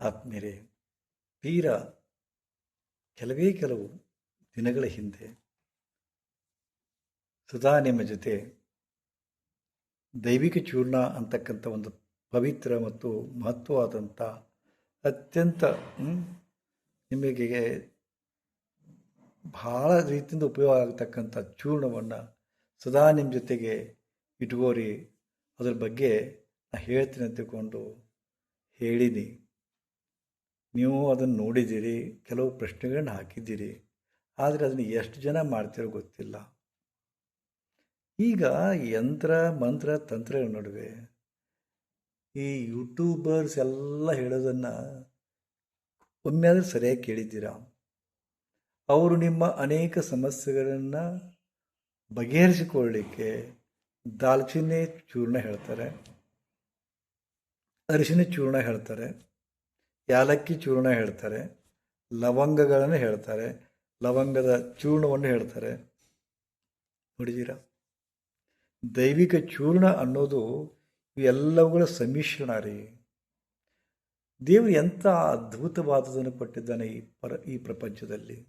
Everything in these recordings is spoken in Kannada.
ಆತ್ಮೀಯರೇ ವೀರ ಕೆಲವೇ ಕೆಲವು ದಿನಗಳ ಹಿಂದೆ ಸುಧಾ ನಿಮ್ಮ ಜೊತೆ ದೈವಿಕ ಚೂರ್ಣ ಅಂತಕ್ಕಂಥ ಒಂದು ಪವಿತ್ರ ಮತ್ತು ಮಹತ್ವವಾದಂಥ ಅತ್ಯಂತ ನಿಮಗೆ ಬಹಳ ರೀತಿಯಿಂದ ಉಪಯೋಗ ಆಗತಕ್ಕಂಥ ಚೂರ್ಣವನ್ನು ಸದಾ ನಿಮ್ಮ ಜೊತೆಗೆ ಇಟ್ಕೋರಿ. ಅದ್ರ ಬಗ್ಗೆ ನಾನು ಹೇಳ್ತೀನಿ ಅಂತಕೊಂಡು ಹೇಳಿನಿ. ನೀವು ಅದನ್ನು ನೋಡಿದ್ದೀರಿ, ಕೆಲವು ಪ್ರಶ್ನೆಗಳನ್ನ ಹಾಕಿದ್ದೀರಿ, ಆದರೆ ಅದನ್ನು ಎಷ್ಟು ಜನ ಮಾಡ್ತೀರೋ ಗೊತ್ತಿಲ್ಲ. ಈಗ ಯಂತ್ರ, ಮಂತ್ರ, ತಂತ್ರಗಳ ನಡುವೆ ಈ ಯೂಟ್ಯೂಬರ್ಸ್ ಎಲ್ಲ ಹೇಳೋದನ್ನು ಒಮ್ಮೆಯಾದರೂ ಸರಿಯಾಗಿ ಕೇಳಿದ್ದೀರಾ? ಅವರು ನಿಮ್ಮ ಅನೇಕ ಸಮಸ್ಯೆಗಳನ್ನು ಬಗೆಹರಿಸಿಕೊಳ್ಳಲಿಕ್ಕೆ ದಾಲ್ಚಿನ್ನಿ ಚೂರ್ಣ ಹೇಳ್ತಾರೆ, ಅರಿಶಿನ ಚೂರ್ಣ ಹೇಳ್ತಾರೆ. ಯಾಲಕ್ಕಿ ಚೂರ್ಣ ಹೇಳ್ತಾರೆ, ಲವಂಗಗಳನ್ನು ಹೇಳ್ತಾರೆ, ಲವಂಗದ ಚೂರ್ಣವನ್ನು ಹೇಳ್ತಾರೆ. ನೋಡಿದ್ದೀರ? ದೈವಿಕ ಚೂರ್ಣ ಅನ್ನೋದು ಇವೆಲ್ಲವುಗಳ ಸಮ್ಮಿಶ್ರಣ ರೀ. ದೇವರು ಎಂಥ ಅದ್ಭುತವಾದದನ್ನು ಕೊಟ್ಟಿದ್ದಾನೆ ಈ ಪರ, ಈ ಪ್ರಪಂಚದಲ್ಲಿ.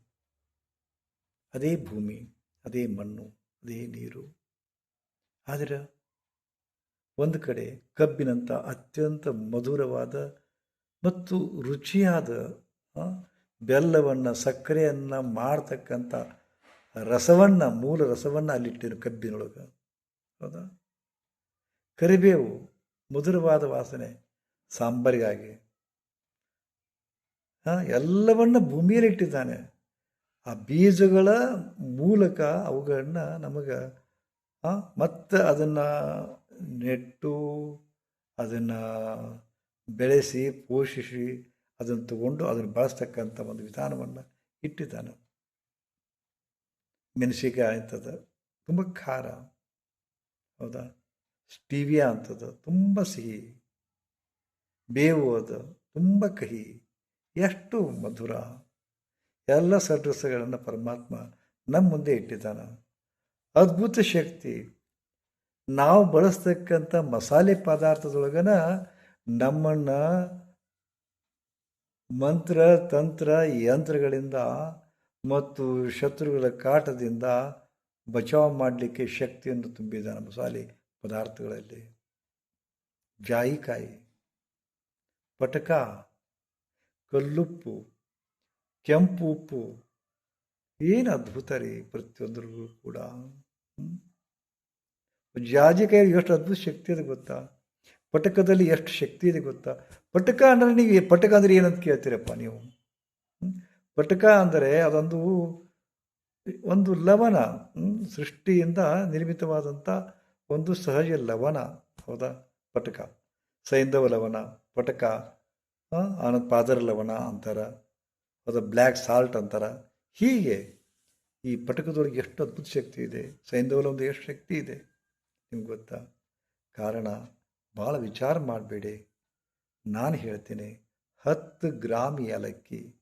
ಅದೇ ಭೂಮಿ, ಅದೇ ಮಣ್ಣು, ಅದೇ ನೀರು. ಆದರೆ ಒಂದು ಕಡೆ ಕಬ್ಬಿನಂಥ ಅತ್ಯಂತ ಮಧುರವಾದ ಮತ್ತು ರುಚಿಯಾದ ಬೆಲ್ಲವನ್ನು, ಸಕ್ಕರೆಯನ್ನು ಮಾಡ್ತಕ್ಕಂಥ ರಸವನ್ನು, ಮೂಲ ರಸವನ್ನು ಅಲ್ಲಿಟ್ಟಿರು ಕಬ್ಬಿನೊಳಗೆ. ಹೌದಾ? ಕರಿಬೇವು, ಮಧುರವಾದ ವಾಸನೆ, ಸಾಂಬಾರಿಗಾಗಿ. ಎಲ್ಲವನ್ನ ಭೂಮಿಯಲ್ಲಿ ಇಟ್ಟಿದ್ದಾನೆ. ಆ ಬೀಜಗಳ ಮೂಲಕ ಅವುಗಳನ್ನ ನಮಗೆ ಮತ್ತು ಅದನ್ನು ನೆಟ್ಟು, ಅದನ್ನು ಬೆಳೆಸಿ, ಪೋಷಿಸಿ, ಅದನ್ನು ತಗೊಂಡು ಅದನ್ನು ಬಳಸ್ತಕ್ಕಂಥ ಒಂದು ವಿಧಾನವನ್ನು ಇಟ್ಟಿದ್ದಾನೆ. ಮೆಣಸಿಕಾಯಿ ಅಂಥದ್ದು ತುಂಬ ಖಾರ. ಹೌದಾ? ಸ್ಟೀವಿಯಾ ಅಂಥದ್ದು ತುಂಬ ಸಿಹಿ. ಬೇವು ಅದು, ತುಂಬ ಕಹಿ. ಎಷ್ಟು ಮಧುರ. ಎಲ್ಲ ಸದಸ್ಯಗಳನ್ನು ಪರಮಾತ್ಮ ನಮ್ಮ ಮುಂದೆ ಇಟ್ಟಿದ್ದಾನೆ. ಅದ್ಭುತ ಶಕ್ತಿ. ನಾವು ಬಳಸ್ತಕ್ಕಂಥ ಮಸಾಲೆ ಪದಾರ್ಥದೊಳಗನ ನಮ್ಮನ್ನು ಮಂತ್ರ, ತಂತ್ರ, ಯಂತ್ರಗಳಿಂದ ಮತ್ತು ಶತ್ರುಗಳ ಕಾಟದಿಂದ ಬಚಾವ್ ಮಾಡಲಿಕ್ಕೆ ಶಕ್ತಿಯನ್ನು ತುಂಬಿದ್ದಾನೆ ಮಸಾಲೆ ಪದಾರ್ಥಗಳಲ್ಲಿ. ಜಾಯಿಕಾಯಿ, ಪಟಕ, ಕಲ್ಲುಪ್ಪು, ಕೆಂಪು ಉಪ್ಪು, ಏನು ಅದ್ಭುತ ರೀ ಪ್ರತಿಯೊಂದರಿಗೂ ಕೂಡ? ಜಾಜಿಕಾಯಿ ಎಷ್ಟು ಅದ್ಭುತ ಶಕ್ತಿ ಅದು ಗೊತ್ತಾ? ಪಟಕದಲ್ಲಿ ಎಷ್ಟು ಶಕ್ತಿ ಇದೆ ಗೊತ್ತಾ? ಪಟಕ ಅಂದರೆ ನೀವು ಪಟಕ ಅಂದರೆ ಏನಂತ ಕೇಳ್ತೀರಪ್ಪ ನೀವು? ಪಟಕ ಅಂದರೆ ಅದೊಂದು ಒಂದು ಲವಣ ಸೃಷ್ಟಿಯಿಂದ ನಿರ್ಮಿತವಾದಂಥ ಒಂದು ಸಹಜ ಲವಣ, ಹೌದಾ? ಪಟಕ. ಸೈಂಧವ ಲವಣ, ಪಟಕ ಆನಂದ್ ಪಾದರ ಲವಣ ಅಂತಾರ, ಅದು ಬ್ಲ್ಯಾಕ್ ಸಾಲ್ಟ್ ಅಂತಾರ. ಹೀಗೆ ಈ ಪಟಕದೊಳಗೆ ಎಷ್ಟು ಅದ್ಭುತ ಶಕ್ತಿ ಇದೆ. ಸೈಂಧವಲ ಒಂದು ಎಷ್ಟು ಶಕ್ತಿ ಇದೆ? ನಿಮ್ಗೆ ಗೊತ್ತಾ? ಕಾರಣ ಭಾಳ ವಿಚಾರ ಮಾಡಬೇಡಿ. ನಾನು ಹೇಳ್ತೀನಿ, ಹತ್ತು ಗ್ರಾಮ್ ಏಲಕ್ಕಿ,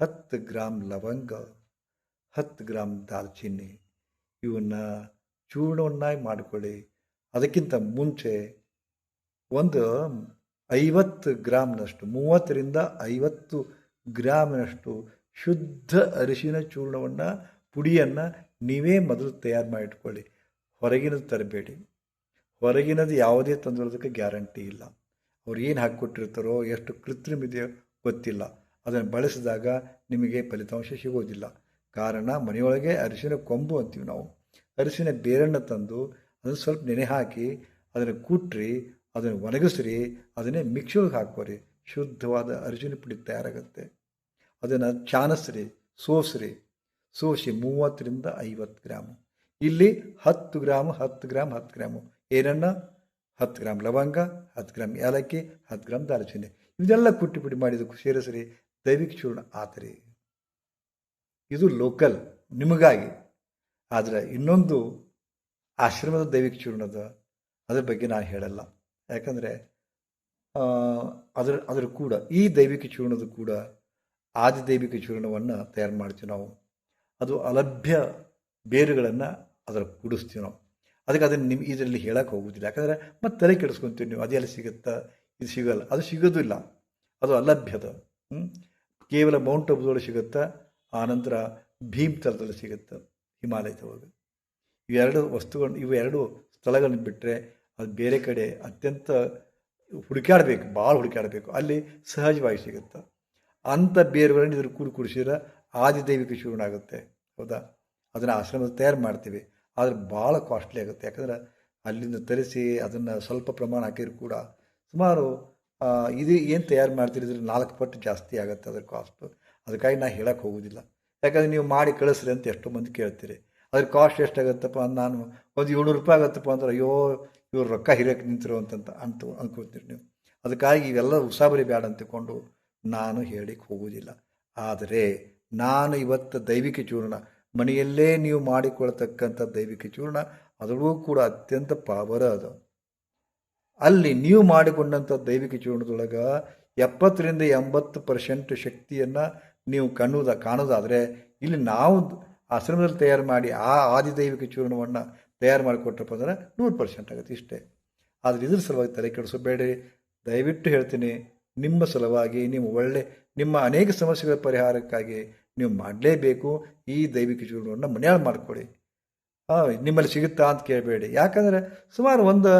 ಹತ್ತು ಗ್ರಾಮ್ ಲವಂಗ, ಹತ್ತು ಗ್ರಾಮ್ ದಾಲ್ಚಿನ್ನಿ ಇವನ್ನ ಚೂರ್ಣವನ್ನಾಗಿ ಮಾಡಿಕೊಳ್ಳಿ. ಅದಕ್ಕಿಂತ ಮುಂಚೆ ಒಂದು ಐವತ್ತು ಗ್ರಾಮ್ನಷ್ಟು, ಮೂವತ್ತರಿಂದ ಐವತ್ತು ಗ್ರಾಮ್ನಷ್ಟು ಶುದ್ಧ ಅರಿಶಿನ ಚೂರ್ಣವನ್ನು, ಪುಡಿಯನ್ನು ನೀವೇ ಮೊದಲು ತಯಾರು ಮಾಡಿಟ್ಕೊಳ್ಳಿ. ಹೊರಗಿನ ತರಬೇಡಿ. ಹೊರಗಿನದು ಯಾವುದೇ ತಂದಿರೋದಕ್ಕೆ ಗ್ಯಾರಂಟಿ ಇಲ್ಲ. ಅವ್ರು ಏನು ಹಾಕಿಕೊಟ್ಟಿರ್ತಾರೋ, ಎಷ್ಟು ಕೃತ್ರಿಮ ಇದೆಯೋ ಗೊತ್ತಿಲ್ಲ. ಅದನ್ನು ಬಳಸಿದಾಗ ನಿಮಗೆ ಫಲಿತಾಂಶ ಸಿಗೋದಿಲ್ಲ. ಕಾರಣ ಮನೆಯೊಳಗೆ ಅರಿಶಿನ ಕೊಂಬು ಅಂತೀವಿ ನಾವು. ಅರಿಶಿನ ಬೇರನ್ನು ತಂದು ಅದನ್ನು ಸ್ವಲ್ಪ ನೆನೆ ಹಾಕಿ ಅದನ್ನು ಕುಟ್ಟ್ರಿ ಅದನ್ನು ಒಣಗಿಸ್ರಿ, ಅದನ್ನೇ ಮಿಕ್ಸಿಗೆ ಹಾಕೋರಿ ಶುದ್ಧವಾದ ಅರಿಶಿನ ಪುಡಿ ತಯಾರಾಗುತ್ತೆ. ಅದನ್ನು ಚಾನಸ್ರಿ, ಸೋಸ್ರಿ. ಸೋಸಿ ಮೂವತ್ತರಿಂದ ಐವತ್ತು ಗ್ರಾಮು. ಇಲ್ಲಿ ಹತ್ತು ಗ್ರಾಮ್ ಹತ್ತು ಗ್ರಾಮ್, ಹತ್ತು ಗ್ರಾಮು. ಏನನ್ನ ಹತ್ತು ಗ್ರಾಮ್ ಲವಂಗ, ಹತ್ತು ಗ್ರಾಮ್ ಏಲಕ್ಕಿ, ಹತ್ತು ಗ್ರಾಮ್ ದಾಲ್ಚಿನ್ನಿ. ಇದೆಲ್ಲ ಕುಟ್ಟಿ ಪುಡಿ ಮಾಡಿದಕ್ಕೂ ಸೇರಿಸ್ರಿ ದೈವಿಕ ಚೂರ್ಣ ಆತರಿ. ಇದು ಲೋಕಲ್, ನಿಮಗಾಗಿ. ಆದರೆ ಇನ್ನೊಂದು ಆಶ್ರಮದ ದೈವಿಕ ಚೂರ್ಣದ, ಅದ್ರ ಬಗ್ಗೆ ನಾನು ಹೇಳಲ್ಲ. ಯಾಕಂದರೆ ಅದರ ಅದರ ಕೂಡ, ಈ ದೈವಿಕ ಚೂರ್ಣದ ಕೂಡ ಆದಿ ದೈವಿಕ ಚೂರ್ಣವನ್ನು ತಯಾರು ಮಾಡ್ತೀವಿ ನಾವು. ಅದು ಅಲಭ್ಯ ಬೇರುಗಳನ್ನು ಅದರ ಕೂಡಿಸ್ತೀವಿ ನಾವು. ಅದಕ್ಕೆ ಅದನ್ನು ನಿಮ್ಗೆ ಇದರಲ್ಲಿ ಹೇಳಕ್ಕೆ ಹೋಗೋದಿಲ್ಲ. ಯಾಕಂದರೆ ಮತ್ತೆ ತಲೆ ಕೆಡಿಸ್ಕೊಂತೀವಿ ನೀವು. ಅದೆಲ್ಲ ಸಿಗುತ್ತಾ? ಇದು ಸಿಗಲ್ಲ. ಅದು ಸಿಗೋದಿಲ್ಲ. ಅದು ಅಲಭ್ಯದ? ಕೇವಲ ಮೌಂಟ್ ಅಬುದಲ್ಲಿ ಸಿಗುತ್ತಾ? ಆನಂತರ ಭೀಮ್ ತಲದಲ್ಲಿ ಸಿಗುತ್ತೆ? ಹಿಮಾಲಯದೊಳಗೆ. ಇವೆರಡು ವಸ್ತುಗಳು ಇವೆರಡು ಸ್ಥಳಗಳನ್ನ ಬಿಟ್ಟರೆ ಅದು ಬೇರೆ ಕಡೆ ಅತ್ಯಂತ ಹುಡುಕಾಡಬೇಕು ಭಾಳ ಹುಡುಕಾಡಬೇಕು ಅಲ್ಲಿ ಸಹಜವಾಗಿ ಸಿಗುತ್ತೆ? ಅಂಥ ಬೇರುಗಳನ್ನು ಇದ್ರ ಕೂಡಿ ಕುಡಿಸಿದ್ರೆ ಆದಿದೈವಿಕ ಚೂರ್ಣ ಆಗುತ್ತೆ ಹೌದಾ? ಅದನ್ನು ಆಶ್ರಮದಲ್ಲಿ ತಯಾರು ಮಾಡ್ತೀವಿ. ಆದರೆ ಭಾಳ ಕಾಸ್ಟ್ಲಿ ಆಗುತ್ತೆ. ಯಾಕಂದ್ರೆ ಅಲ್ಲಿಂದ ತರಿಸಿ ಅದನ್ನು ಸ್ವಲ್ಪ ಪ್ರಮಾಣ ಹಾಕಿದ್ರು ಕೂಡ ಸುಮಾರು ಇದು ಏನು ತಯಾರು ಮಾಡ್ತೀರಿ ಇದ್ರ ನಾಲ್ಕು ಪಟ್ಟು ಜಾಸ್ತಿ ಆಗುತ್ತೆ ಅದ್ರ ಕಾಸ್ಟು ಅದಕ್ಕಾಗಿ ನಾನು ಹೇಳಕ್ಕೆ ಹೋಗೋದಿಲ್ಲ. ಯಾಕಂದರೆ ನೀವು ಮಾಡಿ ಕಳಿಸ್ರಿ ಅಂತ ಎಷ್ಟೋ ಮಂದಿ ಕೇಳ್ತೀರಿ. ಅದ್ರ ಕಾಸ್ಟ್ ಎಷ್ಟಾಗತ್ತಪ್ಪ ನಾನು ಒಂದು ಏಳ್ನೂರು ರೂಪಾಯಿ ಆಗುತ್ತಪ್ಪ ಅಂದ್ರೆ ಅಯ್ಯೋ, ಇವ್ರು ರೊಕ್ಕ ಹಿರಿಯಕ್ಕೆ ನಿಂತಿರೋ ಅಂತಂತ ಅಂತ ಅಂದ್ಕೊಳ್ತೀರಿ ನೀವು. ಅದಕ್ಕಾಗಿ ಇವೆಲ್ಲ ಉಸಾಬರಿ ಬೇಡ ಅಂತಕೊಂಡು ನಾನು ಹೇಳಿಕ್ಕೆ ಹೋಗೋದಿಲ್ಲ. ಆದರೆ ನಾನು ಇವತ್ತು ದೈವಿಕ ಚೂರ್ಣ ಮನೆಯಲ್ಲೇ ನೀವು ಮಾಡಿಕೊಳ್ತಕ್ಕಂಥ ದೈವಿಕ ಚೂರ್ಣ ಅದರಲ್ಲೂ ಕೂಡ ಅತ್ಯಂತ ಪಾವರ ಅದು. ಅಲ್ಲಿ ನೀವು ಮಾಡಿಕೊಂಡಂಥ ದೈವಿಕ ಚೂರ್ಣದೊಳಗೆ ಎಪ್ಪತ್ತರಿಂದ ಎಂಬತ್ತು ಪರ್ಸೆಂಟ್ ಶಕ್ತಿಯನ್ನು ನೀವು ಕಣ್ಣುದ, ಕಾಣೋದಾದರೆ ಇಲ್ಲಿ ನಾವು ಆಶ್ರಮದಲ್ಲಿ ತಯಾರು ಮಾಡಿ ಆ ಆದಿ ದೈವಿಕ ಚೂರ್ಣವನ್ನು ತಯಾರು ಮಾಡಿಕೊಟ್ರಪ್ಪ ಅಂದ್ರೆ ನೂರು ಪರ್ಸೆಂಟ್ ಆಗುತ್ತೆ ಇಷ್ಟೇ. ಆದರೆ ಇದ್ರ ಸಲುವಾಗಿ ತಲೆ ಕೆಡಿಸಬೇಡಿ ದಯವಿಟ್ಟು ಹೇಳ್ತೀನಿ, ನಿಮ್ಮ ಸಲುವಾಗಿ ನೀವು ಒಳ್ಳೆ, ನಿಮ್ಮ ಅನೇಕ ಸಮಸ್ಯೆಗಳ ಪರಿಹಾರಕ್ಕಾಗಿ ನೀವು ಮಾಡಲೇಬೇಕು ಈ ದೈವಿಕ ಜೀವನವನ್ನು ಮನೆಯಲ್ಲಿ ಮಾಡಿಕೊಡಿ ಆ, ನಿಮ್ಮಲ್ಲಿ ಸಿಗುತ್ತಾ ಅಂತ ಕೇಳಬೇಡಿ. ಯಾಕಂದರೆ ಸುಮಾರು ಒಂದು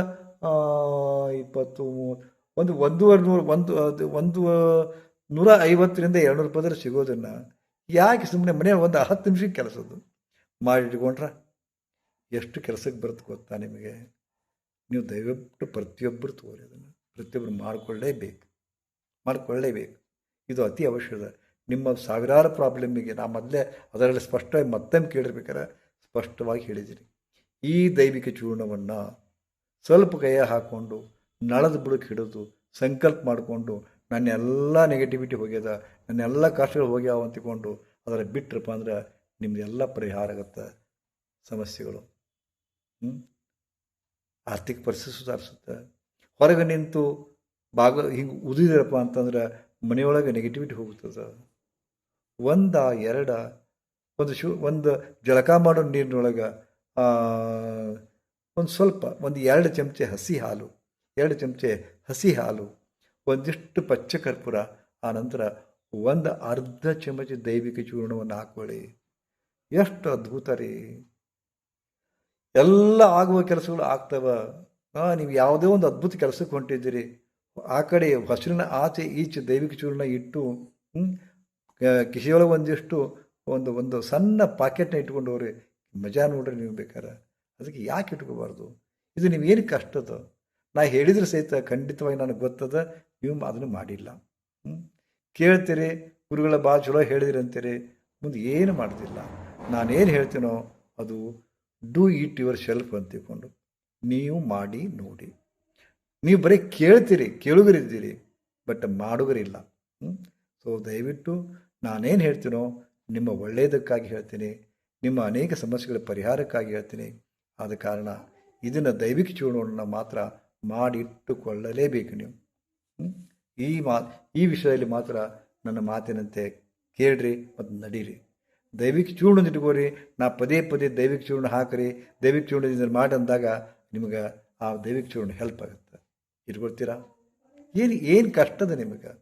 ಇಪ್ಪತ್ತು ಒಂದು ಒಂದೂವರೆ ನೂರು ಒಂದು ಅದು ಒಂದು ನೂರ ಐವತ್ತರಿಂದ ಎರಡುನೂರು ರೂಪಾಯಿದ್ರೆ ಸಿಗೋದನ್ನು ಯಾಕೆ ಸುಮ್ಮನೆ ಮನೆ ಒಂದು ಹತ್ತು ನಿಮಿಷ ಕೆಲಸದ್ದು? ಮಾಡಿಟ್ಕೊಂಡ್ರೆ ಎಷ್ಟು ಕೆಲಸಕ್ಕೆ ಬರುತ್ತೆ ಗೊತ್ತಾ ನಿಮಗೆ? ನೀವು ದಯವಿಟ್ಟು ಪ್ರತಿಯೊಬ್ಬರು ತೋರಿ ಅದನ್ನು. ಪ್ರತಿಯೊಬ್ಬರು ಮಾಡಿಕೊಳ್ಳೇಬೇಕು. ಮಾಡಿಕೊಳ್ಳೇಬೇಕು. ಇದು ಅತಿ ಅವಶ್ಯಕ ನಿಮ್ಮ ಸಾವಿರಾರು ಪ್ರಾಬ್ಲಮ್ಮಿಗೆ ನಾ ಮೊದಲೇ ಅದರಲ್ಲಿ ಸ್ಪಷ್ಟವಾಗಿ ಮತ್ತೊಮ್ಮೆ ಕೇಳಿರ್ಬೇಕಾದ್ರೆ ಸ್ಪಷ್ಟವಾಗಿ ಹೇಳಿದ್ದೀನಿ. ಈ ದೈವಿಕ ಚೂರ್ಣವನ್ನು ಸ್ವಲ್ಪ ಕೈಯ ಹಾಕ್ಕೊಂಡು ನಳದ ಬುಡಕ್ಕೆ ಹಿಡಿದು ಸಂಕಲ್ಪ ಮಾಡಿಕೊಂಡು ನನ್ನ ಎಲ್ಲ ನೆಗೆಟಿವಿಟಿ ಹೋಗ್ಯದ, ನನ್ನ ಎಲ್ಲ ಕಷ್ಟಗಳು ಹೋಗ್ಯಾವ ಅಂತಿಕೊಂಡು ಅದರ ಬಿಟ್ರಪ್ಪ ಅಂದ್ರೆ ನಿಮ್ಮದೆಲ್ಲ ಪರಿಹಾರ ಆಗುತ್ತೆ ಸಮಸ್ಯೆಗಳು? ಆರ್ಥಿಕ ಪರಿಸ್ಥಿತಿ ಸುಧಾರಿಸುತ್ತೆ. ಹೊರಗೆ ನಿಂತು ಭಾಗ ಹಿಂಗೆ ಉದಿದಿರಪ್ಪ ಅಂತಂದ್ರೆ ಮನೆಯೊಳಗೆ ನೆಗೆಟಿವಿಟಿ ಹೋಗ್ತದೆ ಒಂದ ಎರಡ, ಒಂದು ಶು, ಒಂದು ಜಳಕ ಮಾಡೋ ನೀರಿನೊಳಗೆ ಒಂದು ಸ್ವಲ್ಪ, ಒಂದು ಎರಡು ಚಮಚೆ ಹಸಿ ಹಾಲು, ಎರಡು ಚಮಚೆ ಹಸಿ ಹಾಲು, ಒಂದಿಷ್ಟು ಪಚ್ಚ ಕರ್ಪೂರ, ಆ ನಂತರ ಒಂದು ಅರ್ಧ ಚಮಚ ದೈವಿಕ ಚೂರ್ಣವನ್ನು ಹಾಕೊಳ್ಳಿ. ಎಷ್ಟು ಅದ್ಭುತ ರೀ. ಎಲ್ಲ ಆಗುವ ಕೆಲಸಗಳು ಆಗ್ತವ. ನೀವು ಯಾವುದೇ ಒಂದು ಅದ್ಭುತ ಕೆಲಸಕ್ಕೆ ಹೊಂಟಿದ್ದೀರಿ. ಆ ಕಡೆ ಹಸಿರಿನ ಆಚೆ ಈಚೆ ದೈವಿಕ ಚೂರ್ಣ ಇಟ್ಟು ಹ್ಮ್, ಕ- ಕಿಸೆಯೊಳಗೆ ಒಂದಿಷ್ಟು ಒಂದು ಒಂದು ಸಣ್ಣ ಪಾಕೆಟ್ನ ಹೋಗ್ರಿ ಮಜಾ ನೋಡ್ರಿ ನೀವು ಬೇಕಾರೆ. ಅದಕ್ಕೆ ಯಾಕೆ ಇಟ್ಕೋಬಾರ್ದು? ಇದು ನೀವು ಏನು ಕಷ್ಟದ? ನಾ ಹೇಳಿದ್ರೆ ಸಹಿತ ಖಂಡಿತವಾಗಿ ನನಗೆ ಗೊತ್ತದ ನೀವು ಅದನ್ನು ಮಾಡಿಲ್ಲ. ಹ್ಞೂ ಕೇಳ್ತೀರಿ ಗುರುಗಳ ಭಾಳ ಚಲೋ ಹೇಳಿದಿರಿ ಅಂತೀರಿ ಮುಂದೆ ಏನು ಮಾಡ್ತಿಲ್ಲ ನಾನೇನು ಹೇಳ್ತೀನೋ ಅದು ಡೂ ಇಟ್ ಯುವರ್ ಸೆಲ್ಫ್ ಅಂತ ತಿಳ್ಕೊಂಡು ನೀವು ಮಾಡಿ ನೋಡಿ. ನೀವು ಬರೀ ಕೇಳ್ತೀರಿ ಕೇಳುಗರಿದ್ದೀರಿ ಬಟ್ ಮಾಡುಗರಿಲ್ಲ. ಸೊ ದಯವಿಟ್ಟು ನಾನೇನು ಹೇಳ್ತೀನೋ ನಿಮ್ಮ ಒಳ್ಳೆಯದಕ್ಕಾಗಿ ಹೇಳ್ತೀನಿ, ನಿಮ್ಮ ಅನೇಕ ಸಮಸ್ಯೆಗಳ ಪರಿಹಾರಕ್ಕಾಗಿ ಹೇಳ್ತೀನಿ. ಆದ ಕಾರಣ ಇದನ್ನು ದೈವಿಕ ಚೂರ್ಣವನ್ನು ಮಾತ್ರ ಮಾಡಿಟ್ಟುಕೊಳ್ಳಲೇಬೇಕು ನೀವು. ಈ ಮಾ, ಈ ವಿಷಯದಲ್ಲಿ ಮಾತ್ರ ನನ್ನ ಮಾತಿನಂತೆ ಕೇಳ್ರಿ ಮತ್ತು ನಡೀರಿ. ದೈವಿಕ ಚೂರ್ಣ ಇಟ್ಕೋರಿ, ನಾ ಪದೇ ಪದೇ ದೈವಿಕ ಚೂರ್ಣ ಹಾಕ್ರಿ, ದೈವಿಕ ಚೂರ್ಣದಿಂದ ಮಾಡಿ ಅಂದಾಗ ನಿಮಗೆ ಆ ದೈವಿಕ ಚೂರ್ಣ ಹೆಲ್ಪ್ ಆಗುತ್ತೆ. ಇಟ್ಕೊಳ್ತೀರಾ? ಏನು ಏನು ಕಷ್ಟದ ನಿಮಗೆ?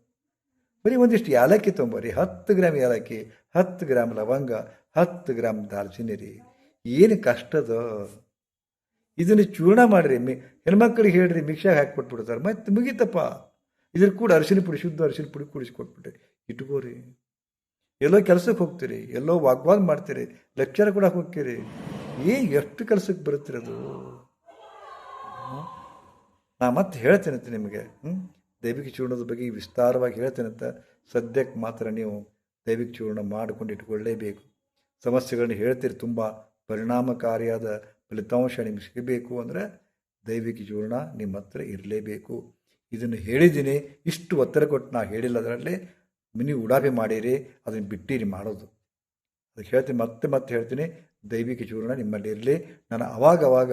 ಬರೀ ಒಂದಿಷ್ಟು ಏಲಕ್ಕಿ ತೊಂಬರಿ ಹತ್ತು ಗ್ರಾಮ್ ಏಲಕ್ಕಿ, ಹತ್ತು ಗ್ರಾಮ್ ಲವಂಗ, ಹತ್ತು ಗ್ರಾಮ್ ದಾಲ್ಚಿನ್ನಿ ರೀ ಏನು ಕಷ್ಟದ. ಇದನ್ನು ಚೂರ್ಣ ಮಾಡಿರಿ, ಮಿ, ಹೆಣ್ಮಕ್ಳಿಗೆ ಹೇಳ್ರಿ ಮಿಕ್ಸಾಗಿ ಹಾಕಿ ಕೊಟ್ಬಿಡ್ತಾರೆ. ಮತ್ತೆ ಮುಗೀತಪ್ಪ. ಇದ್ರ ಕೂಡ ಅರಿಶಿನ ಪುಡಿ, ಶುದ್ಧ ಅರಿಶಿನ ಪುಡಿ ಕೂಡಿಸಿ ಕೊಟ್ಬಿಟ್ರಿ ಇಟ್ಕೋರಿ. ಎಲ್ಲೋ ಕೆಲಸಕ್ಕೆ ಹೋಗ್ತೀರಿ, ಎಲ್ಲೋ ವಾಗ್ವಾಗ್ ಮಾಡ್ತೀರಿ, ಲೆಕ್ಚರ್ ಕೂಡ ಹೋಗ್ತೀರಿ. ಏನು ಎಷ್ಟು ಕೆಲಸಕ್ಕೆ ಬರುತ್ತಿರೋದು? ನಾ ಮತ್ತೆ ಹೇಳ್ತೇನೆ ನಿಮಗೆ. ಹ್ಞೂ ದೈವಿಕ ಚೂರ್ಣದ ಬಗ್ಗೆ ವಿಸ್ತಾರವಾಗಿ ಅಂತ ಸದ್ಯಕ್ಕೆ ಮಾತ್ರ ನೀವು ದೈವಿಕ ಚೂರ್ಣ ಮಾಡಿಕೊಂಡು ಇಟ್ಕೊಳ್ಳೇಬೇಕು. ಸಮಸ್ಯೆಗಳನ್ನ ಹೇಳ್ತೀರಿ, ತುಂಬ ಪರಿಣಾಮಕಾರಿಯಾದ ಫಲಿತಾಂಶ ನಿಮ್ಗೆ ಸಿಗಬೇಕು ಅಂದರೆ ದೈವಿಕ ಚೂರ್ಣ ನಿಮ್ಮ ಹತ್ರ ಇರಲೇಬೇಕು. ಇದನ್ನು ಹೇಳಿದ್ದೀನಿ. ಇಷ್ಟು ಒತ್ತಡ ಕೊಟ್ಟು ನಾ ಹೇಳಿಲ್ಲ ಅದರಲ್ಲಿ, ಮಿನಿ ಉಡಾಫೆ ಮಾಡಿರಿ, ಅದನ್ನು ಬಿಟ್ಟಿರಿ ಮಾಡೋದು. ಅದಕ್ಕೆ ಹೇಳ್ತೀನಿ, ಮತ್ತೆ ಮತ್ತೆ ಹೇಳ್ತೀನಿ, ದೈವಿಕ ಚೂರ್ಣ ನಿಮ್ಮಲ್ಲಿ ಇರಲಿ. ನಾನು ಅವಾಗ ಅವಾಗ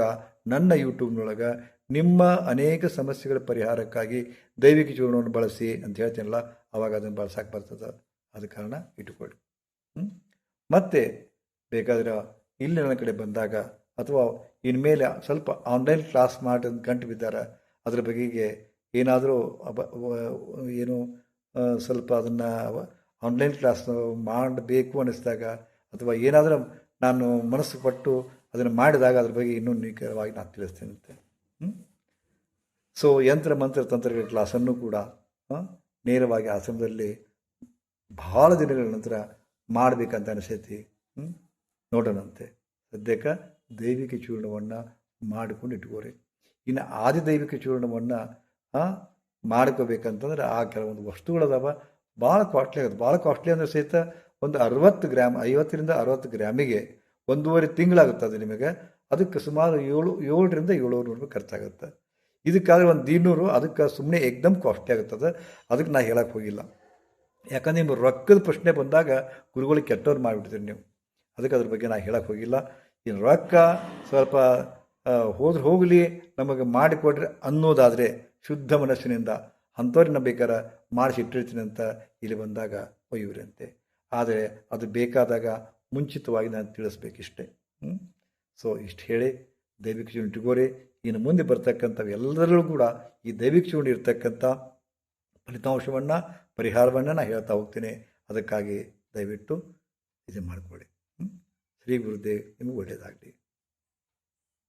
ನನ್ನ ಯೂಟ್ಯೂಬ್ನೊಳಗೆ ನಿಮ್ಮ ಅನೇಕ ಸಮಸ್ಯೆಗಳ ಪರಿಹಾರಕ್ಕಾಗಿ ದೈವಿಕ ಜೀವನವನ್ನು ಬಳಸಿ ಅಂತ ಹೇಳ್ತೀನಲ್ಲ, ಅವಾಗ ಅದನ್ನು ಬಳಸಕ್ಕೆ ಬರ್ತದೆ. ಆದ ಕಾರಣ ಇಟ್ಟುಕೊಳ್ಳಿ. ಮತ್ತು ಬೇಕಾದ್ರೆ ಇಲ್ಲಿ ನನ್ನ ಕಡೆ ಬಂದಾಗ ಅಥವಾ ಇನ್ಮೇಲೆ ಸ್ವಲ್ಪ ಆನ್ಲೈನ್ ಕ್ಲಾಸ್ ಮಾಡಿ ಗಂಟು ಬಿದ್ದಾರೆ, ಅದ್ರ ಬಗೆಗೆ ಏನಾದರೂ ಏನು ಸ್ವಲ್ಪ ಅದನ್ನು ಆನ್ಲೈನ್ ಕ್ಲಾಸ್ ಮಾಡಬೇಕು ಅನ್ನಿಸಿದಾಗ ಅಥವಾ ಏನಾದರೂ ನಾನು ಮನಸ್ಸು ಪಟ್ಟು ಅದನ್ನು ಮಾಡಿದಾಗ ಅದ್ರ ಬಗ್ಗೆ ಇನ್ನೂ ನಿಖರವಾಗಿ ನಾನು ತಿಳಿಸ್ತೇನೆ? ಸೊ ಯಂತ್ರ ಮಂತ್ರ ತಂತ್ರಗಳ ಕ್ಲಾಸನ್ನು ಕೂಡ ನೇರವಾಗಿ ಆಶ್ರಮದಲ್ಲಿ ಭಾಳ ದಿನಗಳ ನಂತರ ಮಾಡಬೇಕಂತ ಅನಿಸೈತಿ. ನೋಡೋಣಂತೆ. ಸದ್ಯಕ್ಕೆ ದೈವಿಕ ಚೂರ್ಣವನ್ನು ಮಾಡಿಕೊಂಡು ಇಟ್ಕೋರಿ. ಇನ್ನು ಆದಿ ದೈವಿಕ ಚೂರ್ಣವನ್ನು ಮಾಡ್ಕೋಬೇಕಂತಂದ್ರೆ ಆ ಕೆಲವೊಂದು ವಸ್ತುಗಳದಾವ ಭಾಳ ಕಾಸ್ಟ್ಲಿ ಆಗುತ್ತೆ. ಭಾಳ ಕಾಸ್ಟ್ಲಿ ಅಂದ್ರೆ ಸಹಿತ ಒಂದು ಅರವತ್ತು ಗ್ರಾಮ್, ಐವತ್ತರಿಂದ ಅರವತ್ತು ಗ್ರಾಮಿಗೆ ಒಂದೂವರೆ ತಿಂಗಳಾಗುತ್ತೆ ಅದು ನಿಮಗೆ. ಅದಕ್ಕೆ ಸುಮಾರು ಏಳು, ಏಳರಿಂದ ಏಳುನೂರು ರೂಪಾಯಿ ಖರ್ಚಾಗುತ್ತೆ. ಇದಕ್ಕಾದ್ರೆ ಒಂದು ದೀನೂರು, ಅದಕ್ಕೆ ಸುಮ್ಮನೆ ಏಕ್ದಮ್ ಕಾಸ್ಟ್ಲಿ ಆಗುತ್ತದೆ. ಅದಕ್ಕೆ ನಾ ಹೇಳಕ್ಕೆ ಹೋಗಿಲ್ಲ. ಯಾಕಂದ್ರೆ ನಿಮ್ಮ ರೊಕ್ಕದ ಪ್ರಶ್ನೆ ಬಂದಾಗ ಗುರುಗಳಿಗೆ ಕೆಟ್ಟವ್ರು ಮಾಡಿಬಿಡ್ತೀರಿ ನೀವು. ಅದಕ್ಕೆ ಅದ್ರ ಬಗ್ಗೆ ನಾ ಹೇಳಕ್ಕೆ ಹೋಗಿಲ್ಲ. ಇನ್ನು ರೊಕ್ಕ ಸ್ವಲ್ಪ ಹೋದ್ರೆ ಹೋಗಲಿ, ನಮಗೆ ಮಾಡಿಕೊಡ್ರಿ ಅನ್ನೋದಾದರೆ ಶುದ್ಧ ಮನಸ್ಸಿನಿಂದ ಅಂಥವ್ರನ್ನ ಬೇಕಾರೆ ಮಾಡಿಸಿ ಇಟ್ಟಿರ್ತೀನಿ ಅಂತ ಇಲ್ಲಿ ಬಂದಾಗ ಒಯ್ಯುವ್ರಂತೆ. ಆದರೆ ಅದು ಬೇಕಾದಾಗ ಮುಂಚಿತವಾಗಿ ನಾನು ತಿಳಿಸ್ಬೇಕಿಷ್ಟೆ. ಹ್ಞೂ ಸೊ ಇಷ್ಟು ಹೇಳಿ ದೈವಿಕ ಚೂರ್ಣ ಇಟ್ಕೋರಿ. ಇನ್ನು ಮುಂದೆ ಬರ್ತಕ್ಕಂಥವು ಎಲ್ಲರಲ್ಲೂ ಕೂಡ ಈ ದೈವಿಕ ಚೂರ್ಣ ಇರ್ತಕ್ಕಂಥ ಫಲಿತಾಂಶವನ್ನು, ಪರಿಹಾರವನ್ನು ನಾನು ಹೇಳ್ತಾ ಹೋಗ್ತೀನಿ. ಅದಕ್ಕಾಗಿ ದಯವಿಟ್ಟು ಇದು ಮಾಡಿಕೊಳ್ಳಿ? ಶ್ರೀ ಗುರುದೇವ್, ನಿಮಗೆ ಒಳ್ಳೆಯದಾಗಲಿ